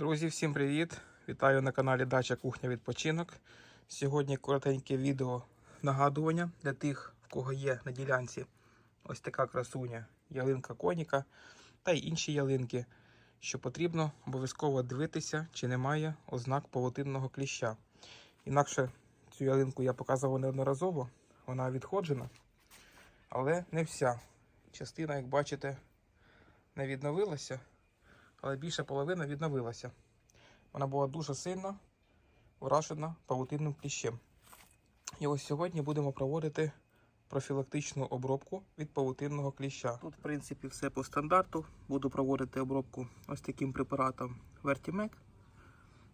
Друзі, всім привіт! Вітаю на каналі Дача Кухня Відпочинок. Сьогодні коротеньке відео нагадування для тих, в кого є на ділянці ось така красуня, ялинка коніка та й інші ялинки, що потрібно обов'язково дивитися, чи немає ознак павутинного кліща. Інакше цю ялинку я показував неодноразово, вона відходжена, але не вся. Частина, як бачите, не відновилася але більша половина відновилася. Вона була дуже сильно вражена павутинним кліщем. І ось сьогодні будемо проводити профілактичну обробку від павутинного кліща. Тут, в принципі, все по стандарту. Буду проводити обробку ось таким препаратом Vertimec.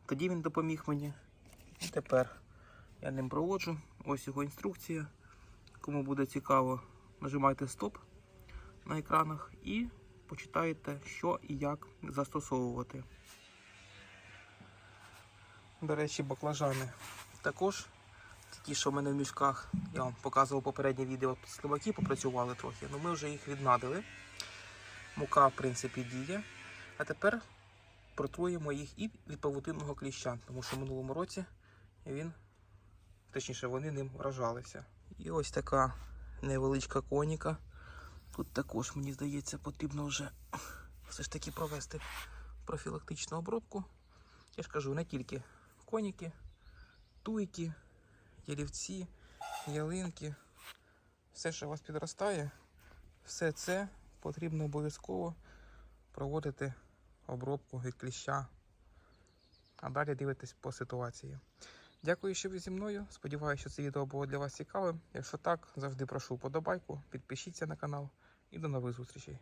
Тоді він допоміг мені. І тепер я ним проводжу. Ось його інструкція. Кому буде цікаво, нажимайте стоп на екранах і почитаєте, що і як застосовувати. До речі, баклажани також. Ті, що в мене в мішках, я вам показував попереднє відео, тут слимаки попрацювали трохи, але ми вже їх віднадили. Мука, в принципі, діє. А тепер протруємо їх і від павутинного кліща, тому що в минулому році він, точніше, вони ним вражалися. І ось така невеличка коніка. Тут також, мені здається, потрібно вже все ж таки провести профілактичну обробку. Я ж кажу, не тільки коніки, туйки, ялівці, ялинки. Все, що у вас підростає, все це потрібно обов'язково проводити обробку від кліща. А далі дивитесь по ситуації. Дякую, що ви зі мною. Сподіваюся, що це відео було для вас цікавим. Якщо так, завжди прошу подобайку, підпишіться на канал і до нових зустрічей.